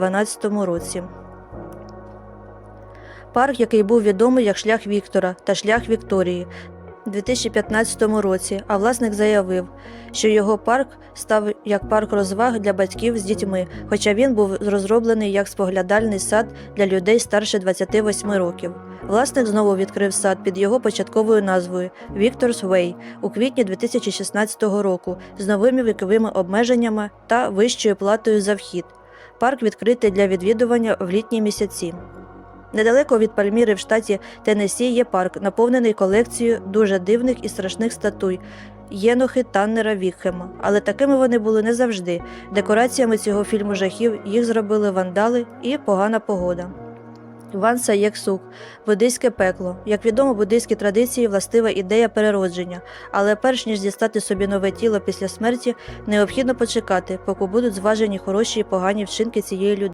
2012 році. Парк, який був відомий як шлях Віктора та шлях Вікторії у 2015 році, а власник заявив, що його парк став як парк розваг для батьків з дітьми, хоча він був розроблений як споглядальний сад для людей старше 28 років. Власник знову відкрив сад під його початковою назвою Вікторс Вей у квітні 2016 року з новими віковими обмеженнями та вищою платою за вхід. Парк відкритий для відвідування в літні місяці. Недалеко від Пальміри в штаті Теннессі є парк, наповнений колекцією дуже дивних і страшних статуй Єнохи Таннера Вікхема. Але такими вони були не завжди. Декораціями цього фільму жахів їх зробили вандали і погана погода. Ван Саєк-сук – буддийське пекло. Як відомо, буддийські традиції властива ідея переродження, але перш ніж дістати собі нове тіло після смерті, необхідно почекати, поки будуть зважені хороші і погані вчинки цієї людини.